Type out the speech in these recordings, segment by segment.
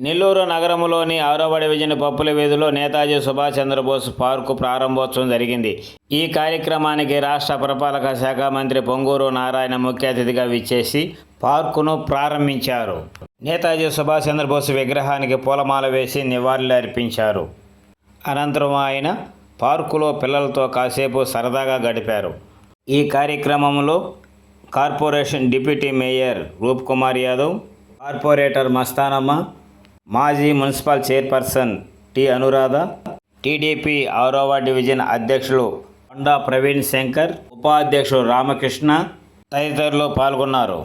నెల్లూరు నగరంలోని ఆరవ డివిజన్ పప్పుల వీధిలో నేతాజీ సుభాష్ చంద్రబోస్ పార్కు ప్రారంభోత్సవం జరిగింది. ఈ కార్యక్రమానికి రాష్ట్ర పురపాలక శాఖ మంత్రి పొంగూరు నారాయణ ముఖ్య అతిథిగా విచ్చేసి పార్కును ప్రారంభించారు. నేతాజీ సుభాష్ చంద్రబోస్ విగ్రహానికి పూలమాల వేసి నివాళులు అర్పించారు. అనంతరం ఆయన పార్కులో పిల్లలతో కాసేపు సరదాగా గడిపారు. ఈ కార్యక్రమంలో corporation deputy mayor Roop Kumar Yadav corporator Mastanamma మాజీ municipal chairperson T Anuradha TDP ఆరోవా division అధ్యక్షులు కొండా ప్రవీణ్ శంకర్ ఉపాధ్యక్షుడు రామకృష్ణ తదితరులు పాల్గొన్నారు.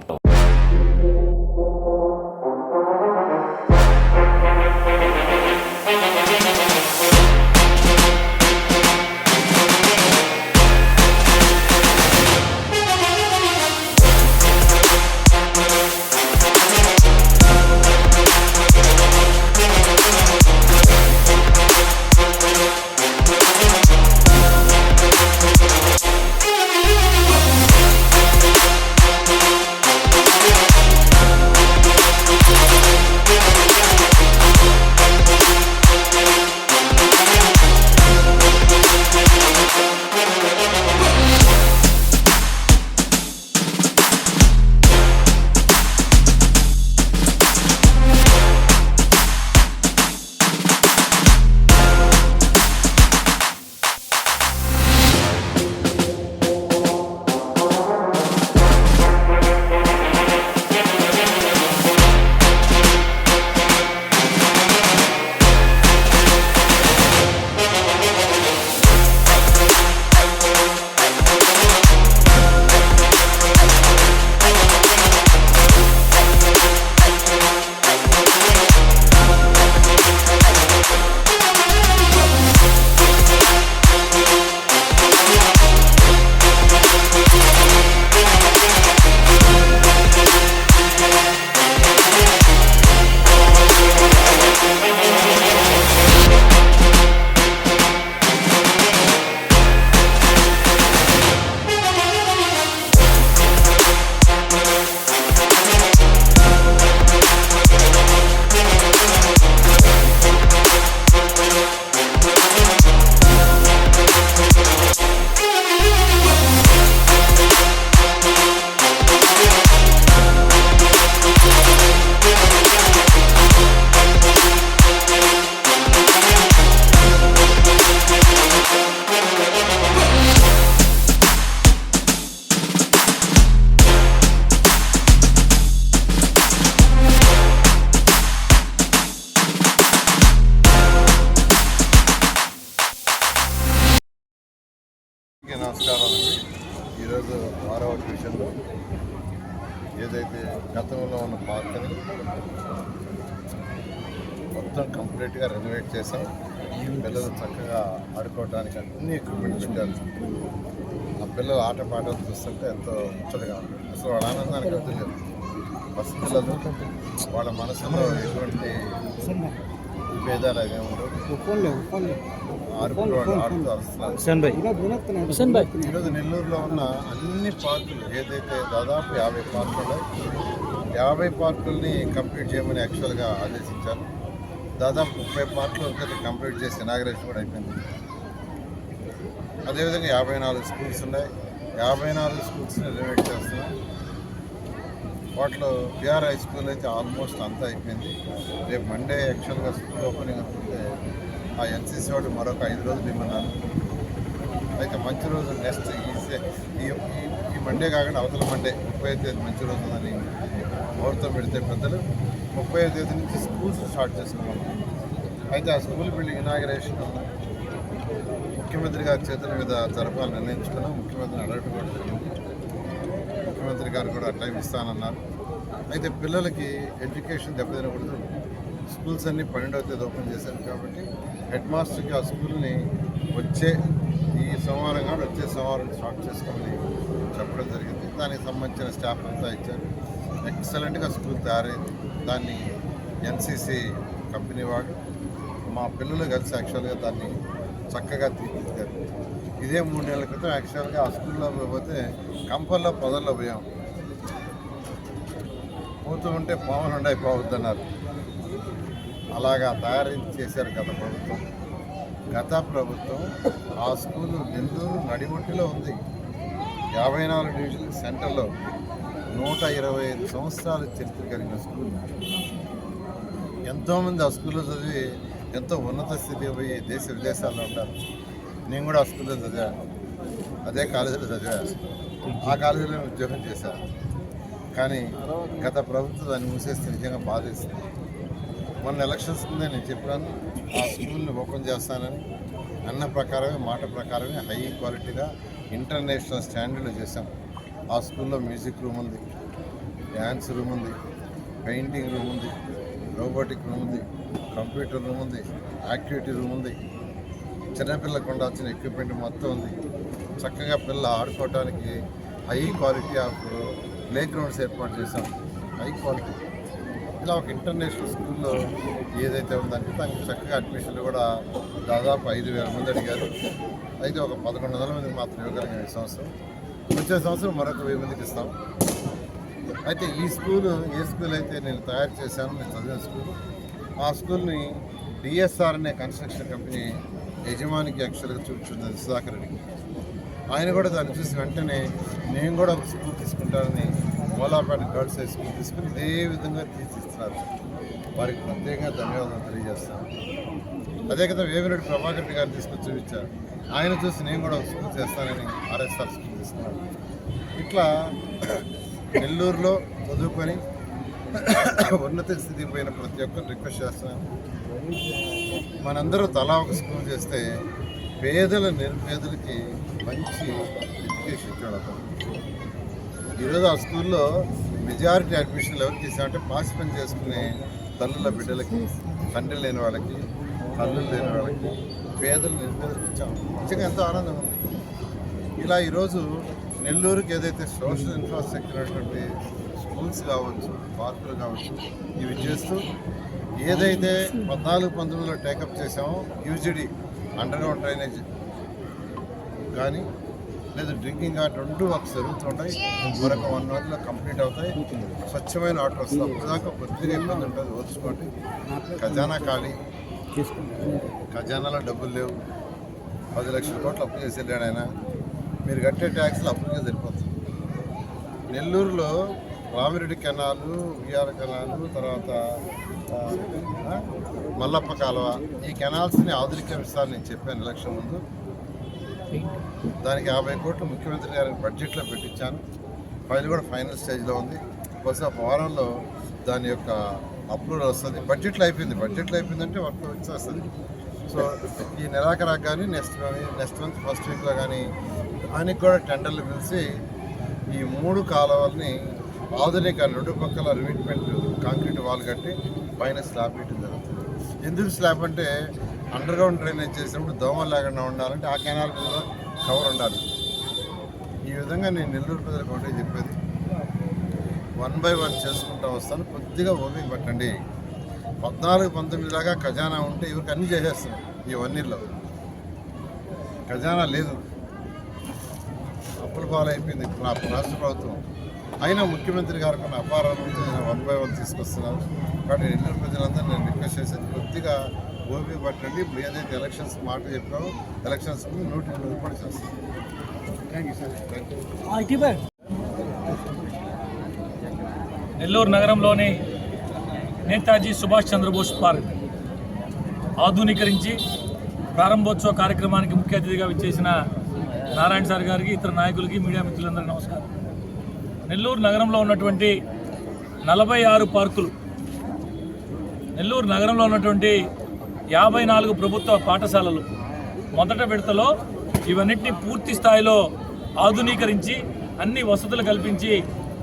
పిల్లలు చక్కగా ఆడుకోవడానికి అన్ని ఎక్విప్మెంట్ పెట్టారు. ఆ పిల్లలు ఆట పాటలు చూస్తుంటే ఎంతో ముచ్చటగా ఉంది. అసలు వాళ్ళ ఆనందానికి అర్థం లేదు. బస్ పిల్లలు వాళ్ళ మనసులో ఎటువంటి భేదాలు అవి ఉండవు ఈరోజు నెల్లూరులో ఉన్న అన్ని పార్కులు ఏదైతే దాదాపు యాభై పార్కులు యాభై పార్కుల్ని కంప్లీట్ చేయమని యాక్చువల్గా ఆదేశించారు. దాదాపు ముప్పై పార్ట్లు అయితే కంప్లీట్ చేసి ఇనాగ్రేషన్ కూడా అయిపోయింది. అదేవిధంగా యాభై నాలుగు స్కూల్స్ ఉన్నాయి. యాభై నాలుగు స్కూల్స్ని రెనోవేట్ చేస్తున్నాం. వాటిలో బిఆర్ హై స్కూల్ అయితే ఆల్మోస్ట్ అంతా అయిపోయింది. రేపు మండే యాక్చువల్గా స్కూల్ ఓపెనింగ్ అనుకుంటే ఆ ఎన్సీసీ వాడు మరొక ఐదు రోజులు ఇమ్మన్నారు అయితే మంచి రోజు నెక్స్ట్ ఈ ఈ ఈ- మండే కాకుండా అవతల మండే ముప్పై తేదీ మంచి రోజు ఉందని ముహూర్తం పెడితే పెద్దలు. ముప్పై తేదీ నుంచి స్కూల్స్ స్టార్ట్ చేసుకున్నాం అయితే ఆ స్కూల్ బిల్డింగ్ ఇనాగరేషన్ ముఖ్యమంత్రి గారి చేతుల మీద జరపాలని నిర్ణయించుకున్నాం. ముఖ్యమంత్రిని అడగటం కూడా జరిగింది ముఖ్యమంత్రి గారు కూడా టైం ఇస్తానన్నారు. అయితే పిల్లలకి ఎడ్యుకేషన్ దెబ్బతినకూడదు. స్కూల్స్ అన్నీ పన్నెండవ తేదీ ఓపెన్ చేశారు కాబట్టి హెడ్ మాస్టర్కి ఆ స్కూల్ని వచ్చే ఈ సోమవారం కాదు వచ్చే సోమవారం స్టార్ట్ చేసుకోమని చెప్పడం జరిగింది. దానికి సంబంధించిన స్టాఫ్ అంతా ఇచ్చారు. ఎక్సలెంట్గా స్కూల్ తయారైంది. దాన్ని ఎన్సీసీ కంపెనీ వాడు మా పిల్లలు కలిసి యాక్చువల్గా దాన్ని చక్కగా తీర్చిదిద్దారు. ఇదే మూడు నెలల క్రితం యాక్చువల్గా ఆ స్కూల్లో పోతే కంపల్లో పొదల్లో పోయాం. పోతూ ఉంటే పాములు ఉండే పోవద్దన్నారు అలాగా తయారు చేశారు గత ప్రభుత్వం. గత ప్రభుత్వం ఆ స్కూల్ నెల్లూరు నడిబొట్టిలో ఉంది. యాభై నాలుగు డివిజన్ సెంటర్లో నూట ఇరవై ఐదు సంవత్సరాల చరిత్ర కలిగిన స్కూల్. ఎంతోమంది ఆ స్కూల్లో చదివి ఎంతో ఉన్నత స్థితికి పోయి దేశ విదేశాల్లో ఉంటారు నేను కూడా ఆ స్కూల్లో చదివాను అదే కాలేజీలో చదివాను ఆ కాలేజీలో ఉద్యోగం చేశాను కానీ గత ప్రభుత్వం దాన్ని మూసేస్తే నిజంగా బాధిస్తుంది మొన్న ఎలక్షన్స్ ముందే నేను చెప్పాను ఆ స్కూల్ని ఓపెన్ చేస్తానని అన్న ప్రకారమే మాట ప్రకారమే హై క్వాలిటీగా ఇంటర్నేషనల్ స్టాండర్డ్లో చేశాం. ఆ స్కూల్లో మ్యూజిక్ రూమ్ ఉంది డ్యాన్స్ రూమ్ ఉంది పెయింటింగ్ రూమ్ ఉంది రోబోటిక్ రూమ్ ఉంది కంప్యూటర్ రూమ్ ఉంది యాక్టివిటీ రూమ్ ఉంది. చిన్నపిల్లలకు ఉండాల్సిన ఎక్విప్మెంట్ మొత్తం ఉంది. చక్కగా పిల్ల ఆడుకోవడానికి high quality of play grounds ఏర్పాటు చేశాం. High quality. ఇలా ఒక ఇంటర్నేషనల్ స్కూల్లో ఏదైతే ఉందంటే దానికి చక్కగా అడ్మిషన్లు కూడా దాదాపు ఐదు వేల మంది అడిగారు. అయితే ఒక పదకొండు వందల మంది మాత్రం ఇవ్వగలిగాం ఈ సంవత్సరం. వచ్చే సంవత్సరం మరొక వెయ్యి మందికి ఇస్తాం. అయితే ఈ స్కూల్ ఏ స్కూల్ అయితే నేను తయారు చేశాను నేను చదివిన స్కూల్ ఆ స్కూల్ని డిఎస్ఆర్ అనే కన్స్ట్రక్షన్ కంపెనీ యజమానికి యాక్చువల్గా చూపించింది సుధాకర్ రెడ్డికి ఆయన కూడా దాన్ని చూసి వెంటనే నేను కూడా ఒక స్కూల్ తీసుకుంటానని మోలాపేట గర్ల్స్ హై స్కూల్ తీసుకుని ఇదే విధంగా తీర్చిస్తున్నారు. వారికి ప్రత్యేకంగా ధన్యవాదాలు తెలియజేస్తాను. అదే కదా వేమిరెడ్డి ప్రభాకర్ గారు తీసుకొని చూపించారు. ఆయన చూసి నేను కూడా స్కూల్ చేస్తానని ఆర్ఎస్ఆర్ స్కూల్ చేస్తున్నాను ఇట్లా నెల్లూరులో చదువుకొని ఉన్నత స్థితికి పోయిన ప్రతి ఒక్కరు రిక్వెస్ట్ చేస్తున్నాను. మనందరూ తలా ఒక స్కూల్ చేస్తే పేదల నిరుపేదలకి మంచి ఎడ్యుకేషన్ ఇక్కడ ఈరోజు ఆ స్కూల్లో మెజారిటీ అడ్మిషన్లు ఎవరికి ఇస్తామంటే పాస్ పని చేసుకునే తల్లుల బిడ్డలకి తండ్రి లేని వాళ్ళకి తల్లులు లేని వాళ్ళకి పేదలు నిరుపేదలకు నిజంగా ఎంతో ఆనందం ఉంది. ఇలా ఈరోజు నెల్లూరుకి ఏదైతే సోషల్ ఇన్ఫ్రాస్ట్రక్చర్ అటువంటి స్కూల్స్ కావచ్చు పార్కులు కావచ్చు ఇవి చేస్తూ ఏదైతే పద్నాలుగు పంతొమ్మిదిలో టేకప్ చేసామో యూజిడి అండర్గ్రౌండ్ డ్రైనేజ్ కానీ లేదా డ్రింకింగ్ వాటర్ రెండు వర్క్స్ జరుగుతుంటాయి మరొక వన్ అవర్లో కంప్లీట్ అవుతాయి. స్వచ్ఛమైన వాటర్ వస్తుంది. అప్పటిదాకా దాకా ఇబ్బంది ఉంటుంది ఓర్చుకోండి ఖజానా ఖాళీ. ఖజానాలో డబ్బులు లేవు. పది లక్షల కోట్లు అప్పు చేసి వెళ్ళాడు ఆయన. మీరు కట్టే ట్యాక్స్లు అప్పులుగా సరిపోతుంది నెల్లూరులో రామిరెడ్డి కెనాలు విఆర్ కెనాలు తర్వాత మల్లప్ప కాలువ ఈ కెనాల్స్ని ఆధునికరిస్తానని నేను చెప్పాను ఎలక్షన్ ముందు. దానికి యాభై కోట్లు ముఖ్యమంత్రి గారికి బడ్జెట్లో పెట్టించాను. ఫైల్ కూడా ఫైనల్ స్టేజ్లో ఉంది. బహుశా ఒక వారంలో దాని యొక్క అప్రూవల్ వస్తుంది. బడ్జెట్లో అయిపోయింది. బడ్జెట్లో అయిపోయిందంటే వర్క్ వచ్చేస్తుంది. సో ఈ నెలాఖరాకు కానీ నెక్స్ట్ నెక్స్ట్ మంత్ ఫస్ట్ వీక్లో కానీ దానికి కూడా టెండర్లు పిలిచి ఈ మూడు కాలువల్ని ఆధునిక రెండు పక్కల రిమిట్మెంట్ కాంక్రీట్ వాల్ కట్టి పైన స్లాబ్ వేయటం జరుగుతుంది. ఎందుకు స్లాబ్ అంటే అండర్ గ్రౌండ్ డ్రైనేజ్ చేసినప్పుడు దోమలు లేకుండా ఉండాలంటే ఆ కెనాల్ కూడా కవర్ ఉండాలి. ఈ విధంగా నేను నెల్లూరు ప్రజలకు ఒకటే చెప్పేది. వన్ బై వన్ చేసుకుంటూ వస్తాను. కొద్దిగా ఓపిక పట్టండి. పద్నాలుగు పంతొమ్మిది దాకా ఖజానా ఉంటే ఇవరికి అన్నీ చేసేస్తున్నాం ఈ వన్ ఇయర్లో ఖజానా లేదు. అప్పుల పాలైపోయింది నా రాష్ట్ర ప్రభుత్వం. అయినా ముఖ్యమంత్రి గారు కొన్ని అపారాలతో వన్ బై వన్ తీసుకొస్తున్నారు కాబట్టి నెల్లూరు ప్రజలందరూ నేను రిక్వెస్ట్ చేసేది కొద్దిగా ఓపిక పట్టండి. ఏదైతే ఎలక్షన్స్ మాట చెప్పామో ఎలక్షన్స్ నూటి రూపాయలు చేస్తాం థ్యాంక్ యూ నెల్లూరు నగరంలోని నేతాజీ సుభాష్ చంద్రబోస్ పార్క్ ఆధునీకరించి ప్రారంభోత్సవ కార్యక్రమానికి ముఖ్య అతిథిగా విచ్చేసిన నారాయణ సార్ గారికి ఇతర నాయకులకి మీడియా మిత్రులందరికీ నమస్కారం. నెల్లూరు నగరంలో ఉన్నటువంటి నలభై ఆరు పార్కులు నెల్లూరు నగరంలో ఉన్నటువంటి యాభై నాలుగు ప్రభుత్వ పాఠశాలలు మొదట విడతలో ఇవన్నిటిని పూర్తి స్థాయిలో ఆధునీకరించి అన్ని వసతులు కల్పించి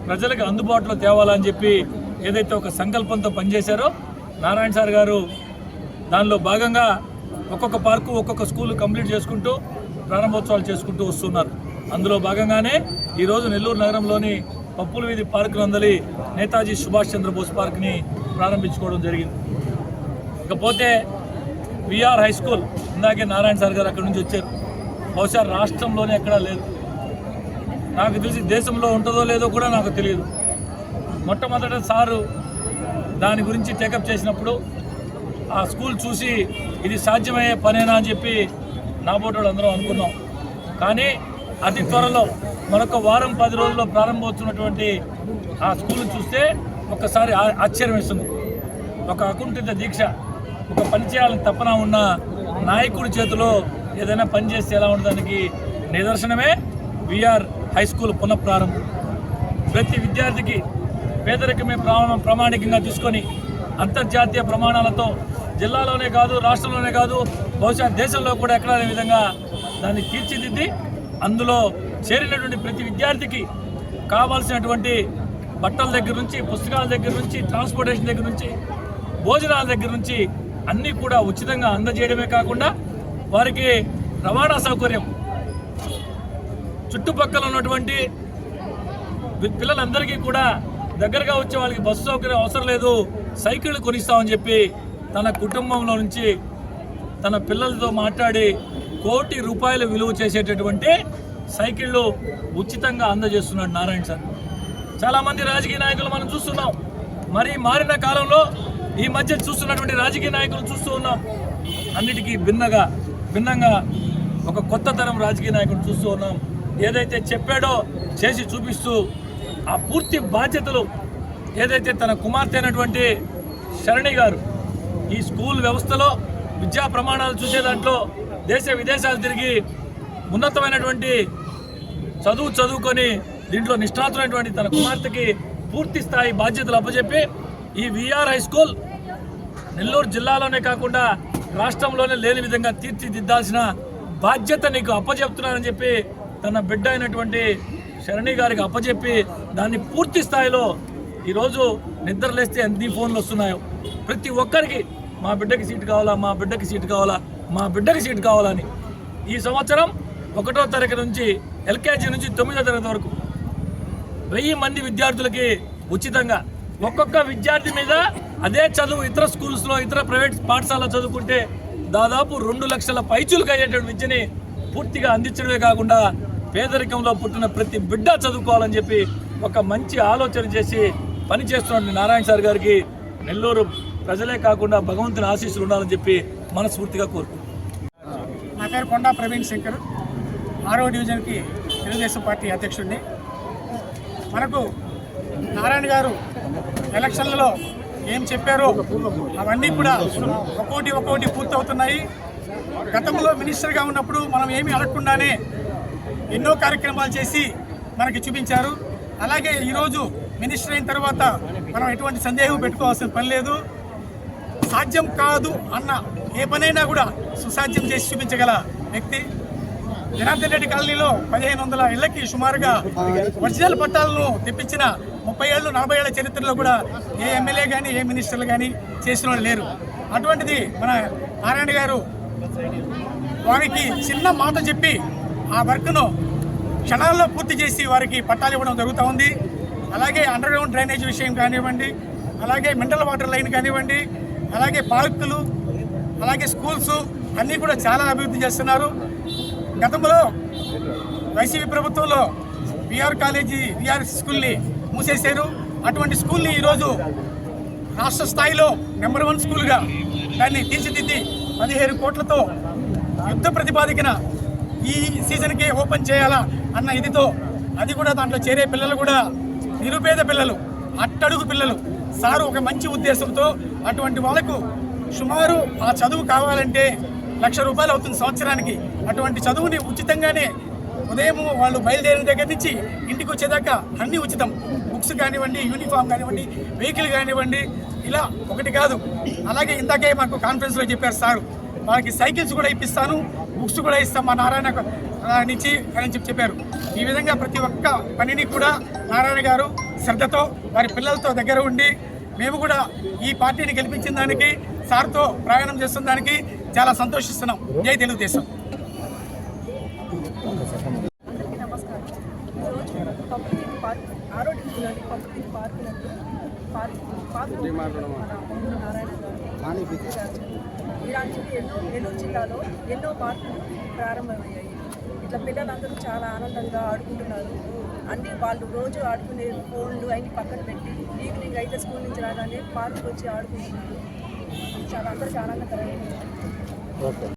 ప్రజలకు అందుబాటులో తేవాలని చెప్పి ఏదైతే ఒక సంకల్పంతో పనిచేశారో నారాయణ సార్ గారు దానిలో భాగంగా ఒక్కొక్క పార్కు ఒక్కొక్క స్కూల్ కంప్లీట్ చేసుకుంటూ ప్రారంభోత్సవాలు చేసుకుంటూ వస్తున్నారు. అందులో భాగంగానే ఈరోజు నెల్లూరు నగరంలోని పప్పుల వీధి పార్కు నందలి నేతాజీ సుభాష్ చంద్రబోస్ పార్క్ని ప్రారంభించుకోవడం జరిగింది. ఇకపోతే విఆర్ హై స్కూల్ ఇందాకే నారాయణ సార్ గారు అక్కడి నుంచి వచ్చారు. బహుశా రాష్ట్రంలోనే ఎక్కడా లేదు. నాకు తెలిసి దేశంలో ఉంటుందో లేదో కూడా నాకు తెలియదు. మొట్టమొదట సారు దాని గురించి టేకప్ చేసినప్పుడు ఆ స్కూల్ చూసి ఇది సాధ్యమయ్యే పనేనా అని చెప్పి నా బోటోడు అందరం అనుకున్నాం. కానీ అతి త్వరలో మరొక వారం పది రోజుల్లో ప్రారంభమవుతున్నటువంటి ఆ స్కూల్ చూస్తే ఒక్కసారి ఆశ్చర్యం వేస్తుంది. ఒక అకుంఠిత దీక్ష ఒక పని చేయాలని తప్పన ఉన్న నాయకుడి చేతిలో ఏదైనా పని చేస్తే ఎలా ఉండడానికి నిదర్శనమే వీఆర్ హై స్కూల్ పునఃప్రారంభం. ప్రతి విద్యార్థికి పేదరికమే ప్రమాణం ప్రామాణికంగా తీసుకొని అంతర్జాతీయ ప్రమాణాలతో జిల్లాలోనే కాదు రాష్ట్రంలోనే కాదు బహుశా దేశంలో కూడా ఎక్కడ విధంగా దాన్ని తీర్చిదిద్ది అందులో చేరినటువంటి ప్రతి విద్యార్థికి కావాల్సినటువంటి బట్టల దగ్గర నుంచి పుస్తకాల దగ్గర నుంచి ట్రాన్స్పోర్టేషన్ దగ్గర నుంచి భోజనాల దగ్గర నుంచి అన్నీ కూడా ఉచితంగా అందజేయడమే కాకుండా వారికి రవాణా సౌకర్యం చుట్టుపక్కల ఉన్నటువంటి పిల్లలందరికీ కూడా దగ్గరగా వచ్చే వాళ్ళకి బస్సు సౌకర్యం అవసరం లేదు. సైకిళ్ళు కొనిస్తామని చెప్పి తన కుటుంబంలో నుంచి తన పిల్లలతో మాట్లాడి కోటి రూపాయలు విలువ చేసేటటువంటి సైకిళ్ళు ఉచితంగా అందజేస్తున్నాడు నారాయణ సార్. చాలామంది రాజకీయ నాయకులు మనం చూస్తున్నాం. మరి మారిన కాలంలో ఈ మధ్య చూస్తున్నటువంటి రాజకీయ నాయకులు చూస్తూ ఉన్నాం. అన్నిటికీ భిన్నగా భిన్నంగా ఒక కొత్త తరం రాజకీయ నాయకుడు చూస్తూ ఉన్నాం. ఏదైతే చెప్పాడో చేసి చూపిస్తూ ఆ పూర్తి బాధ్యతలు ఏదైతే తన కుమార్తె అయినటువంటి శరణి గారు ఈ స్కూల్ వ్యవస్థలో విద్యా ప్రమాణాలు చూసే దాంట్లో దేశ విదేశాలు తిరిగి ఉన్నతమైనటువంటి చదువు చదువుకొని దీంట్లో నిష్ణాతులైనటువంటి తన కుమార్తెకి పూర్తి స్థాయి బాధ్యతలు అప్పచెప్పి ఈ విఆర్ హై స్కూల్ నెల్లూరు జిల్లాలోనే కాకుండా రాష్ట్రంలోనే లేని విధంగా తీర్చిదిద్దాల్సిన బాధ్యత నీకు అప్పచెప్తున్నానని చెప్పి తన బిడ్డ అయినటువంటి శరణి గారికి అప్పచెప్పి దాన్ని పూర్తి స్థాయిలో ఈరోజు నిద్రలేస్తే ఎన్ని ఫోన్లు వస్తున్నాయో. ప్రతి ఒక్కరికి మా బిడ్డకి సీట్ కావాలా మా బిడ్డకి సీట్ కావాలా మా బిడ్డకి సీట్ కావాలని ఈ సంవత్సరం ఒకటో తరగతి నుంచి ఎల్కేజీ నుంచి తొమ్మిదో తరగతి వరకు వెయ్యి మంది విద్యార్థులకి ఉచితంగా ఒక్కొక్క విద్యార్థి మీద అదే చదువు ఇతర స్కూల్స్లో ఇతర ప్రైవేట్ పాఠశాల చదువుకుంటే దాదాపు రెండు లక్షల పైచులకు అయ్యేటువంటి విద్యని పూర్తిగా అందించడమే కాకుండా పేదరికంలో పుట్టిన ప్రతి బిడ్డ చదువుకోవాలని చెప్పి ఒక మంచి ఆలోచన చేసి పనిచేస్తున్న నారాయణ సార్ గారికి నెల్లూరు ప్రజలే కాకుండా భగవంతుని ఆశీస్సులు ఉండాలని చెప్పి మనస్ఫూర్తిగా కోరుకుంటున్నాను. నా పేరు కొండా ప్రవీణ్ శంకర్. ఆరో డివిజన్కి తెలుగుదేశం పార్టీ అధ్యక్షుడిని. మనకు నారాయణ గారు ఎలక్షన్లలో ఏం చెప్పారో అవన్నీ కూడా ఒక్కోటి ఒక్కోటి పూర్తవుతున్నాయి. గతంలో మినిస్టర్గా ఉన్నప్పుడు మనం ఏమీ అడగకుండానే ఎన్నో కార్యక్రమాలు చేసి మనకి చూపించారు. అలాగే ఈరోజు మినిస్టర్ అయిన తర్వాత మనం ఎటువంటి సందేహం పెట్టుకోవాల్సిన పని లేదు. సాధ్యం కాదు అన్న ఏ పనైనా కూడా సుసాధ్యం చేసి చూపించగల వ్యక్తి. జనార్దన్ రెడ్డి కాలనీలో పదిహేను వందల ఇళ్ళకి సుమారుగా ఒరిజినల్ పట్టాలను తెప్పించిన ముప్పై ఏళ్ళు నలభై ఏళ్ళ చరిత్రలో కూడా ఏ ఎమ్మెల్యే కానీ ఏ మినిస్టర్లు కానీ చేసిన వాళ్ళు లేరు. అటువంటిది మన నారాయణ గారు వారికి చిన్న మాట చెప్పి ఆ వర్క్ను క్షణాల్లో పూర్తి చేసి వారికి పట్టాలు ఇవ్వడం జరుగుతూ ఉంది. అలాగే అండర్ గ్రౌండ్ డ్రైనేజ్ విషయం కానివ్వండి అలాగే మినరల్ వాటర్ లైన్ కానివ్వండి అలాగే పార్కులు అలాగే స్కూల్స్ అన్నీ కూడా చాలా అభివృద్ధి చేస్తున్నారు. గతంలో వైసీపీ ప్రభుత్వంలో విఆర్ కాలేజీ విఆర్ స్కూల్ని మూసేశారు. అటువంటి స్కూల్ని ఈరోజు రాష్ట్ర స్థాయిలో నెంబర్ వన్ స్కూల్గా దాన్ని తీర్చిదిద్ది పదిహేను కోట్లతో యుద్ధ ప్రతిపాదికన ఈ సీజన్కే ఓపెన్ చేయాలా అన్న ఇదితో అది కూడా దాంట్లో చేరే పిల్లలు కూడా నిరుపేద పిల్లలు అట్టడుగు పిల్లలు సారు ఒక మంచి ఉద్దేశంతో అటువంటి వాళ్ళకు సుమారు ఆ చదువు కావాలంటే లక్ష రూపాయలు అవుతుంది సంవత్సరానికి. అటువంటి చదువుని ఉచితంగానే ఉదయం వాళ్ళు బయలుదేరిన దగ్గర నుంచి ఇంటికి వచ్చేదాకా అన్నీ ఉచితం. బుక్స్ కానివ్వండి యూనిఫామ్ కానివ్వండి వెహికల్ కానివ్వండి ఇలా ఒకటి కాదు. అలాగే ఇందాకే మాకు కాన్ఫరెన్స్లో చెప్పారు సార్. వాళ్ళకి సైకిల్స్ కూడా ఇప్పిస్తాను బుక్స్ కూడా ఇస్తాం మా నారాయణ నుంచి అని చెప్పి చెప్పారు. ఈ విధంగా ప్రతి ఒక్క పనిని కూడా నారాయణ గారు శ్రద్ధతో వారి పిల్లలతో దగ్గర ఉండి మేము కూడా ఈ పార్టీని గెలిపించిన దానికి సార్తో ప్రయాణం చేస్తున్న దానికి చాలా సంతోషిస్తున్నాం. జై తెలుగుదేశం. అందరికీ పార్క్ పార్క్ నందు పార్క్ పార్క్ మన పొంగూరు నారాయణ గారు పెట్టారు. ఇలాంటి ఎన్నో నెల్లూరు జిల్లాలో ఎన్నో పార్కులు ప్రారంభమయ్యాయి. ఇట్లా పిల్లలందరూ చాలా ఆనందంగా ఆడుకుంటున్నారు. అన్ని వాళ్ళు రోజు ఆడుకునే ఫోన్లు అన్ని పక్కన పెట్టి ఈవినింగ్ అయితే స్కూల్ నుంచి రాగానే పార్క్ వచ్చి ఆడుకుంటున్నారు. చాలా అందరికీ ఆనందకరమైన విషయం.